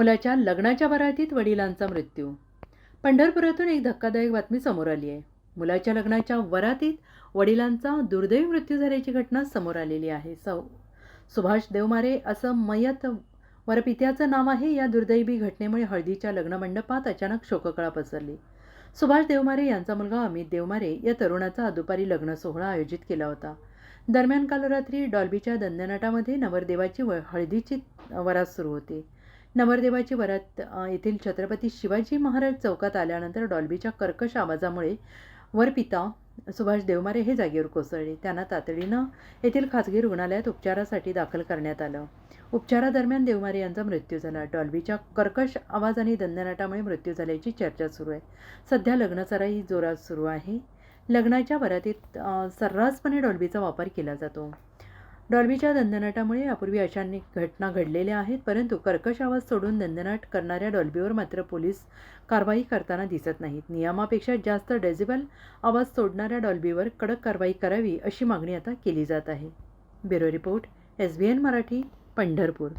मुलाच्या लग्नाच्या बरातीत वडिलांचा मृत्यू. पंढरपुरातून एक धक्कादायक बातमी समोर आली आहे. मुलाच्या लग्नाच्या वरातीत वडिलांचा दुर्दैवी मृत्यू झाल्याची घटना समोर आलेली आहे. सौ सुभाष देवमारे असं मयत वरपित्याचं नाव आहे. या दुर्दैवी घटनेमुळे हळदीच्या लग्नमंडपात अचानक शोककळा पसरली. सुभाष देवमारे यांचा मुलगा अमित देवमारे या तरुणाचा दुपारी लग्न सोहळा आयोजित केला होता. दरम्यान काल रात्री डॉल्बीच्या दंदनाटामध्ये नवरदेवाची व हळदीची वरात सुरू होती. नवरदेवाची वरात येथील छत्रपती शिवाजी महाराज चौकात आल्यानंतर डॉल्बीच्या कर्कश आवाजामुळे वरपिता सुभाष देवमारे हे जागेवर कोसळले. त्यांना तातडीनं येथील खाजगी रुग्णालयात उपचारासाठी दाखल करण्यात आलं. उपचारादरम्यान देवमारे यांचा मृत्यू झाला. डॉल्बीच्या कर्कश आवाज आणि दंदनाटामुळे मृत्यू झाल्याची चर्चा सुरू आहे. सध्या लग्नसराई जोरात सुरू आहे. लग्नाच्या वरातीत सर्रासपणे डॉल्बीचा वापर केला जातो. डॉल्बीच्या दंदनाटामुळे यापूर्वी अशा अनेक घटना घडलेल्या आहेत परंतु कर्कश आवाज सोडून दंदनाट करणाऱ्या डॉल्बीवर मात्र पोलीस कारवाई करताना दिसत नाहीत. नियमापेक्षा जास्त डेझिबल आवाज सोडणाऱ्या डॉल्बीवर कडक कारवाई करावी अशी मागणी आता केली जात आहे. Bureau report S B N Marathi Pandharpur.